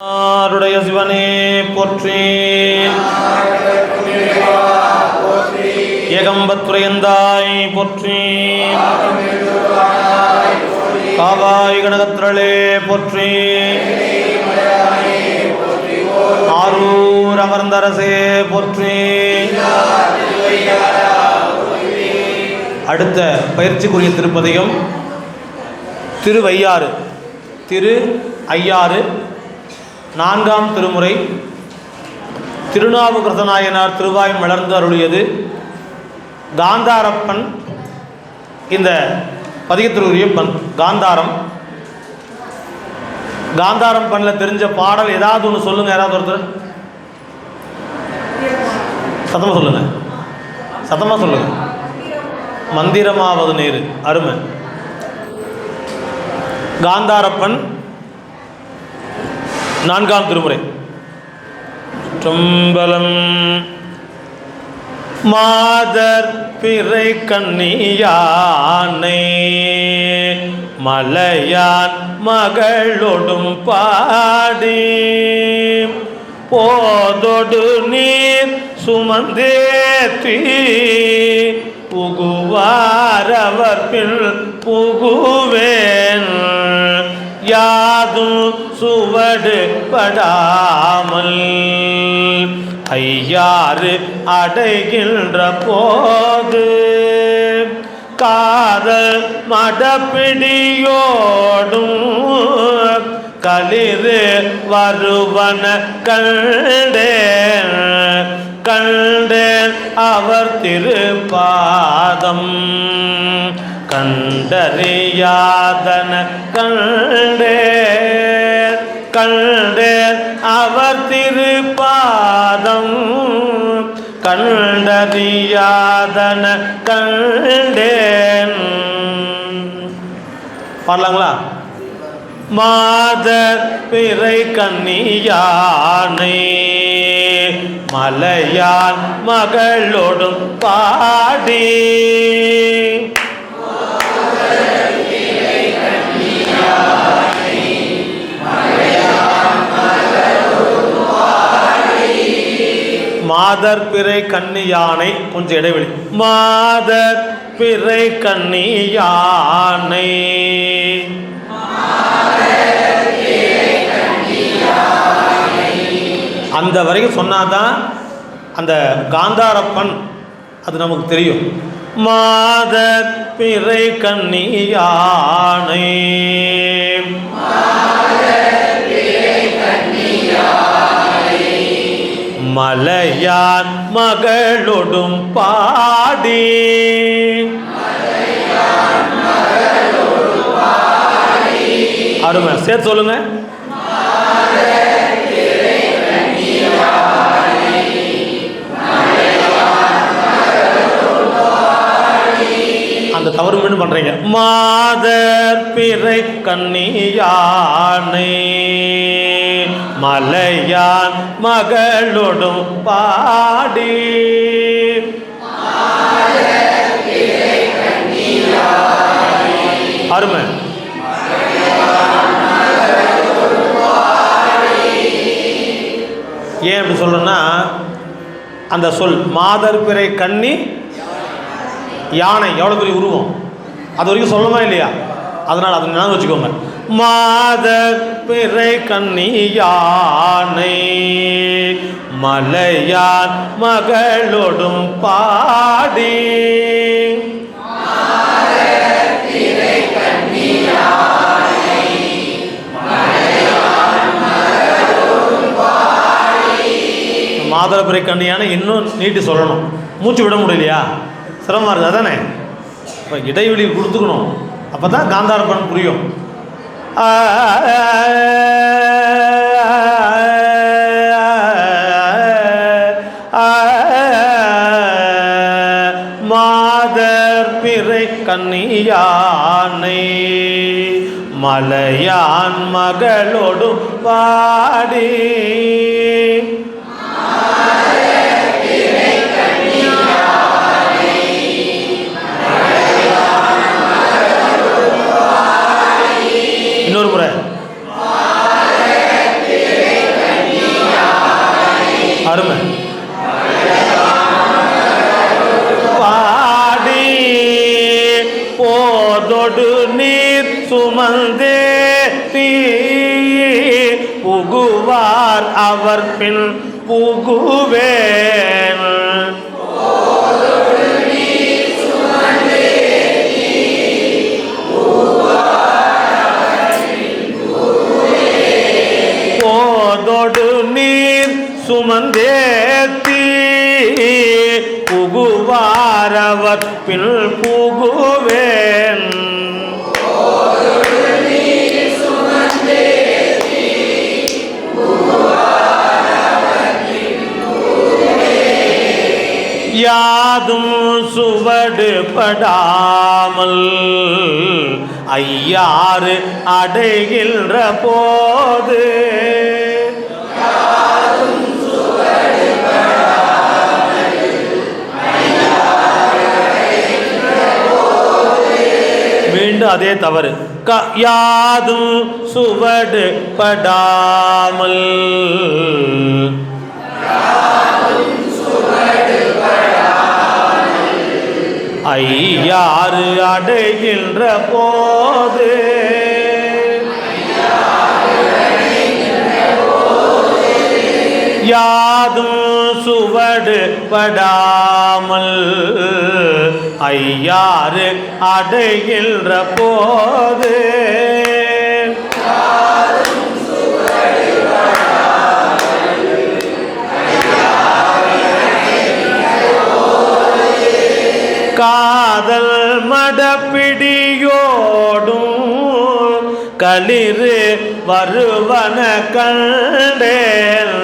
ஆருடைய சிவனே போற்றி. ஏகம்பத்துரையந்தாய் போற்றி. காவாய் கணகத்திரளே போற்றி. ஆரூர் அமர்ந்தரசே போற்றி. அடுத்த பயிற்சிக்குரிய திருப்பதிகம் திருவையாறு திரு ஐயாறு நான்காம் திருமுறை. திருநாவுக்கரச திருவாயும் வளர்ந்து மலர்ந்து அருளியது. காந்தாரப்பன் இந்த பதிகத்திற்குரிய பண் காந்தாரம். காந்தாரம் பண்ணில் தெரிஞ்ச பாடல் ஏதாவது ஒன்று சொல்லுங்கள் யாராவது ஒருத்தர்? சத்தமாக சொல்லுங்க. சத்தமாக சொல்லுங்க. மந்திரமாவது நேரு அருமை. காந்தாரப்பன் நான்காம் திருமுறை. தும்பலம் மாதர் பிறை கண்ணியானை மலையான் மகளொடும் பாடி போதொடு நீர் சுமந்தேத்தி புகுவாரவர் பின் புகுவேன். யாதும் சுவடு படாமல் ஐயாறு அடைகின்ற போது காதல் மடப்பிடியோடும் களிறு வருவன கண்டேன் கண்டேன் அவர் திருப்பாதம். கண்டறியாதன கண்டேன் கண்டேன் அவர் திருப்பாதம். கண்டறியாதன கண்டேன். பாடலாங்களா? மாதர் பிறை கன்னியானை மலையான் மகளோடும் பாடி. மாதர் பிறை கண்ணி யானை கொஞ்சம் இடைவெளி. மாதர் பிறை கண்ணி யானை அந்த வரைக்கும் சொன்னாதான் அந்த காந்தாரப்பன் அது நமக்கு தெரியும். மாத பிறை கண்ணியானை மலையான் மகளொடும் பாடி. அருமை. சேர்த்து சொல்லுங்க. தவறு மீண்டும் பண்றீங்க. மாதர் பிறை கன்னியானை மலையான் மகளொடும் பாடி. அருமை. ஏன் அப்படி சொல்றேன்னா அந்த சொல் மாதர் பிறை கன்னி யானை எவ்வளோ பெரிய உருவம்? அது வரைக்கும் சொல்லமா இல்லையா? அதனால் அதை நினைவு வச்சுக்கோங்க. மாத பிறை கன்னி யானை மலையான் மகளோடும் பாடி. மாதரபிறை கண்ணியான இன்னும் நீட்டி சொல்லணும். மூச்சு விட முடியலையா? சிரமமாக இருக்குது அதானே இப்போ இடைவெளி கொடுத்துக்கணும். அப்போ தான் காந்தாரப்பன் புரியும். மாதர் பிறை கன்னியானை மலையான் மகளோடு பாடி. அவர் பின் புகுவேன். போதோடு நீர் சுமந்தேத்தி புகுவாரவர் பின் புகுவேன் சுவடு படாமல் ஐயாறு அடைகின்ற போது மீண்டும் அதே தவறு. க யாதும் சுவடு படாமல் ஐயாறு அடைகின்ற போது. யாதும் சுவடு படாமல் ஐயாறு அடைகின்ற போது. காதல் மடப்பிடியோடும் களிறு வருவன கண்டேன்.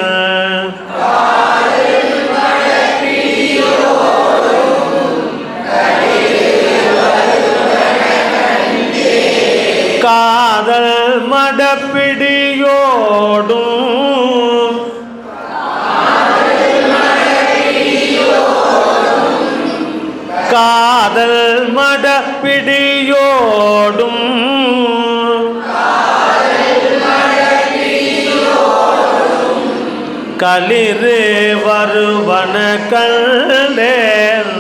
பிடியோடும். களிறு வருவன கண்டேன்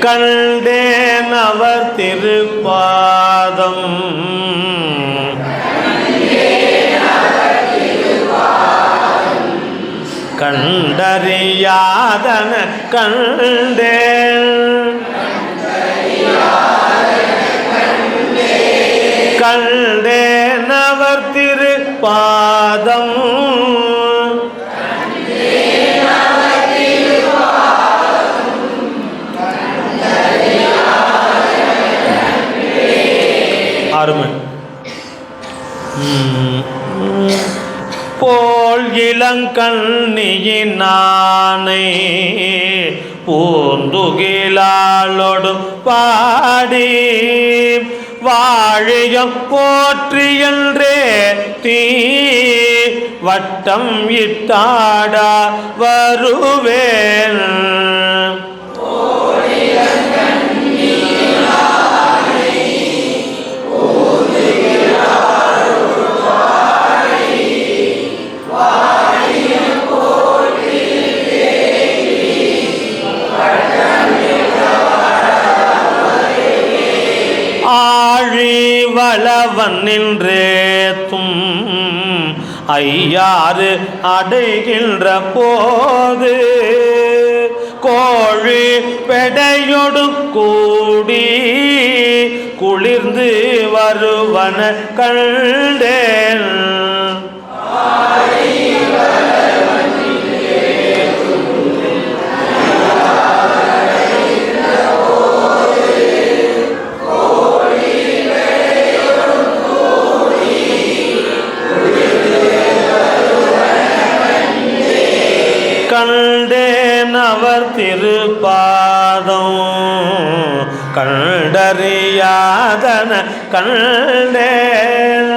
கண்டேன் அவர் திருப்பாதம். கண்டறியாதன கண்டேன். கண்டேன் அவர் பாதம் அருமை. போல் இளங்கண் நானை பூந்துகிலாளொடும் பாடி வாழியம் போற்றியன்றே தீ வட்டம் இட்டாடா வருவேன். ஐயாறு அடைகின்ற போது கோழி பெடையொடு கூடி குளிர்ந்து வருவன கண்டேன். கண்டேன்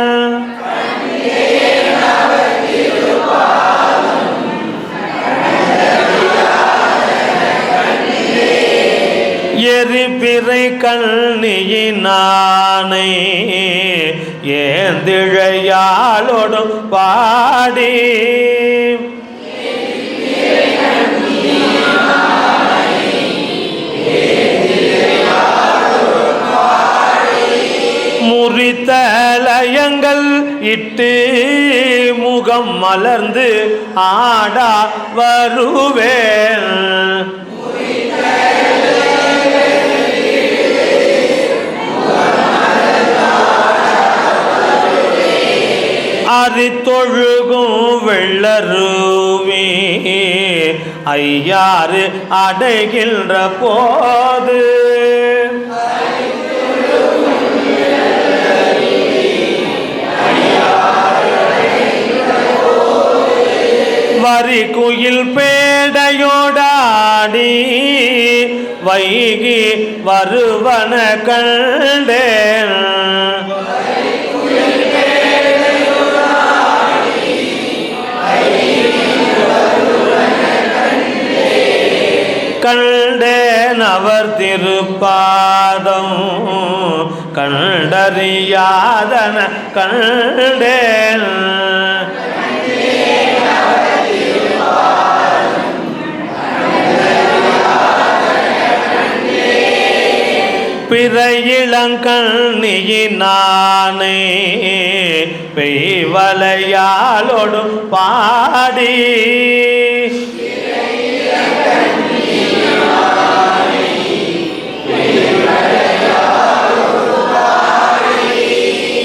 எரிபிறை கண்ணியினானை ஏந்திழையாளோடும் பாடி. முறித்த லயங்கள் இட்டு முகம் மலர்ந்து ஆடா வருவேன். அரித்தொழுகும் வெள்ளருவி ஐயாறு அடைகின்ற போது வரி குயில் பேடையோடாடி வைகி வருவன கண்டேன். கண்டேன் அவர் திருப்பாதம் கண்டறியாதன கண்டேன். பிற இளங்கண்ணியினானே பெய்வலையாலோடும் பாடி.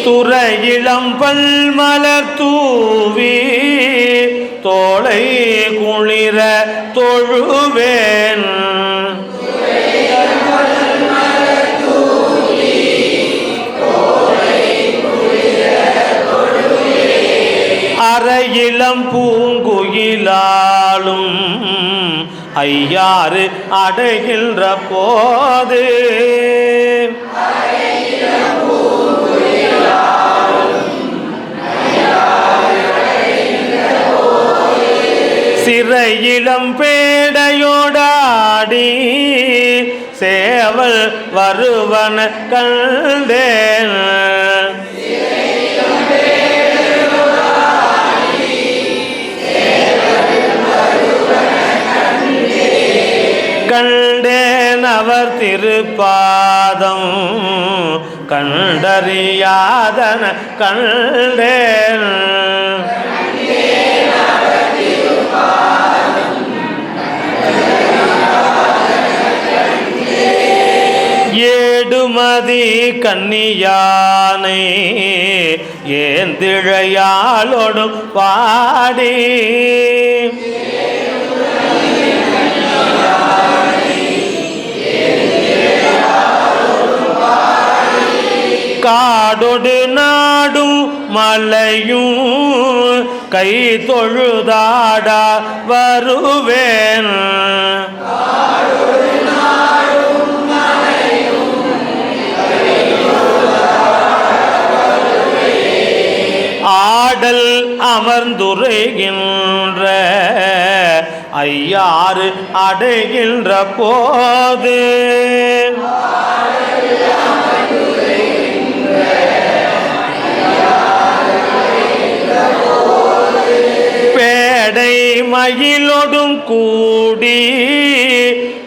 துறையிளம் பல்மலர் தூவி தோளை குளிர தொழுவேன். அறையிளம் பூங்குயிலாலும் ஐயாறு அடைகின்ற போது. சிறையிடம் பேடையோடாடி சேவல் வருவன கண்டேன். கண்டேன் அவர் திருப்பாதம். கண்டறியாதன கண்டேன். ஏடுமதி கன்னியானை ஏன் திழையாளோடும் பாடி? காடொடு நாடும் மலையும் கை தொழுதாடா வருவேன். ஆடல் அமர்ந்துரைகின்ற ஐயாறு அடைகின்ற போது பேடை மயிலொடும் கூடி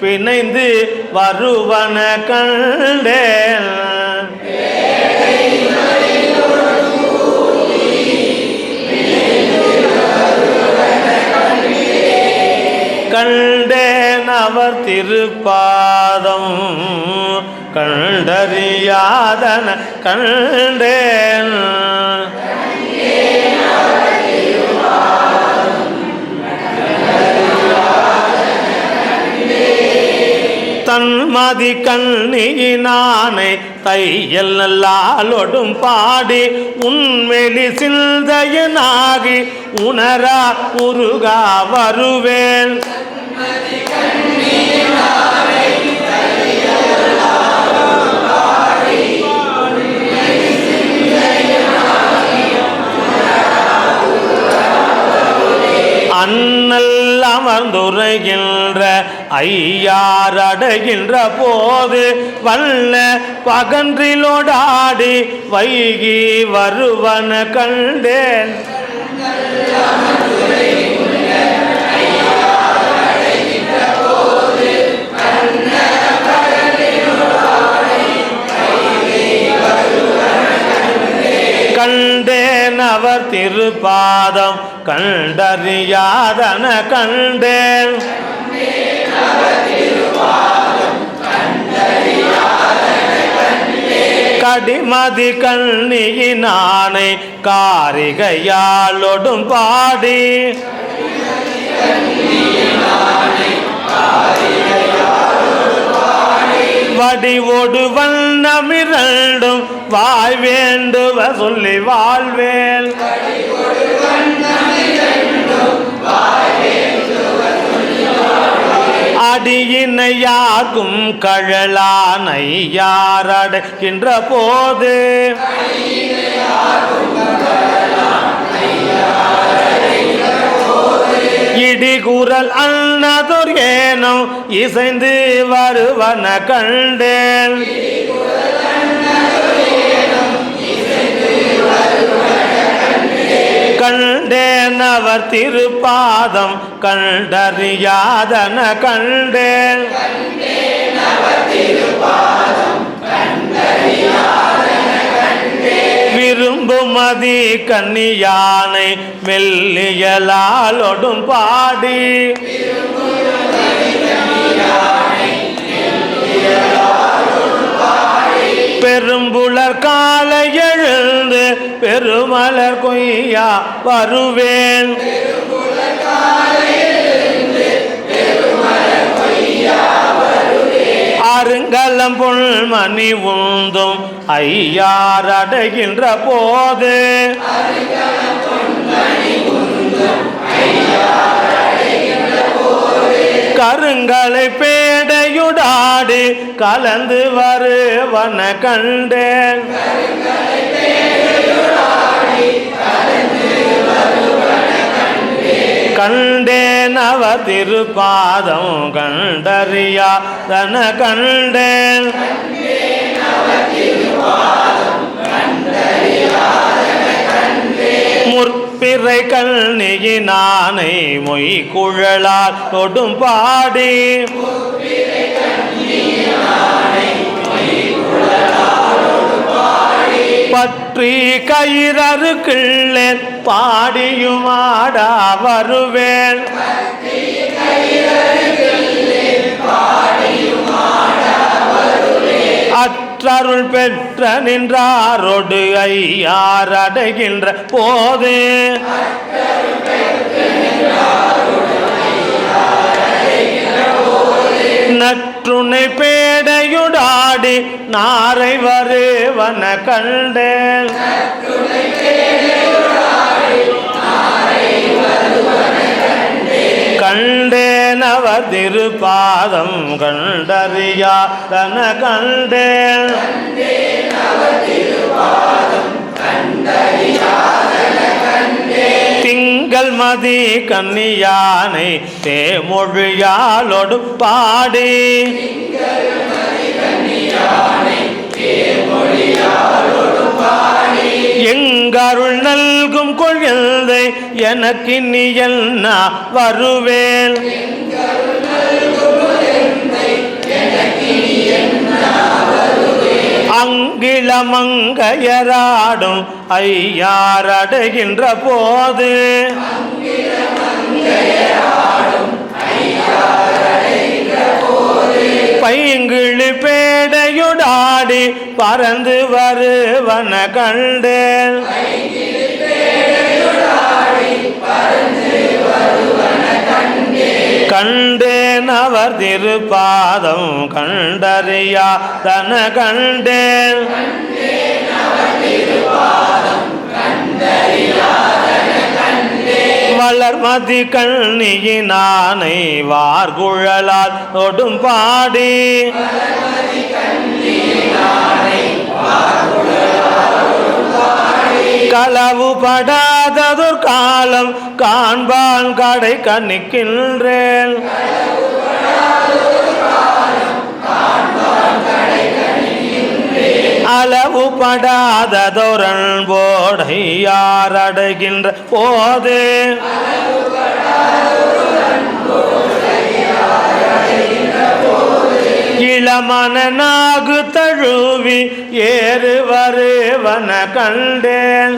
பிணைந்து வருவன கண்டேன். கண்டேன் அவர் திருப்பாதம். கண்டறியாதன கண்டேன். தன்மதி கண்ணியினானை தையல் நல்லாலொடும் பாடி உண்மெலி சிந்தையனாகி உணரா உருகா வருவேன். ஐயாரடைகின்ற போது வல்ல பகன்றிலோடாடி வைகி வருவன கண்டேன். கண்டேன் அவர் திருப்பாதம் கண்டறியாதன கண்டேன். கடிமதி கண்ணியினானை காரிகையாலொடும் பாடி வடிவோடு வண்ணமிரண்டும் வாய் வேண்டுவ சொல்லி வாழ்வேல் வாழ்வேல் யாக்கும் கழலானை யாரடைக்கின்ற போது இடிகுரல் அன்னதொர் ஏனும் இசைந்து வருவன கண்டேன். கண்டேன் அவர் திருப்பாதம் கண்டறியாதன கண்டேன் விரும்புமதி கன்னியானை மெல்லியலாலொடும் பாடி. பெரும்புலர் கா திருமலர் கொய்யா வருவேன். அருங்கலம் பொன்மணி உந்தும் ஐயார் அடைகின்ற போது. கருங்கலை பே பேடையுடாடி கலந்து வருவன கண்டேன். கண்டேன் அவ திருப்பாதம் கண்டறியா தன கண்டேன். முற்பிறை கண்ணியினானை மொய் குழலால் தொடும் பாடி. பற்றி கயிறறு கிள்ளேன் பாடியுமாடா வருவேன். அற்றருள் பெற்ற நின்றாரோடு ஐயார் அடைகின்ற போது. நற்றுணை பேடையுடாடி நாரை வருவன கண்டேன். கண்டேன் அவர் திருப்பாதம் கண்டறியா தன கண்டேன். திங்கள் மதி கன்னியானை தேமொழியாலொடு பாடி. எங்கருள் நல்கும் கொழுந்தை எனக்கு நீ என்ன வருவேன் அங்கிளமங்கையராடும் ஐயார் போது. பைங்கிழி பேடையுடாடி பறந்து வருவன கண்டேன். அவர் திருப்பாதம் கண்டறியா தன கண்டேன். வளர்மதி கண்ணியினானை வார்குழலால் தொடும் பாடி. களவு படாததொரு காலம் காண்பான் கடை கண்ணிக்கின்றேன். அளவு படாததொரன் போடை யார் அடைகின்ற போது இளமன தழுவி ஏறு வருவன கண்டேன்.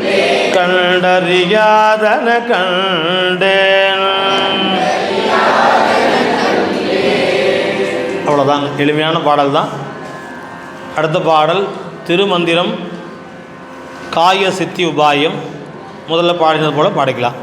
கண்டறியாதன கண்டேன். அவ்வளோதாங்க எளிமையான பாடல் தான். அடுத்த பாடல் திருமந்திரம் காய சித்தி உபாயம். முதல்ல பாடினது போல் பாடிக்கலாம்.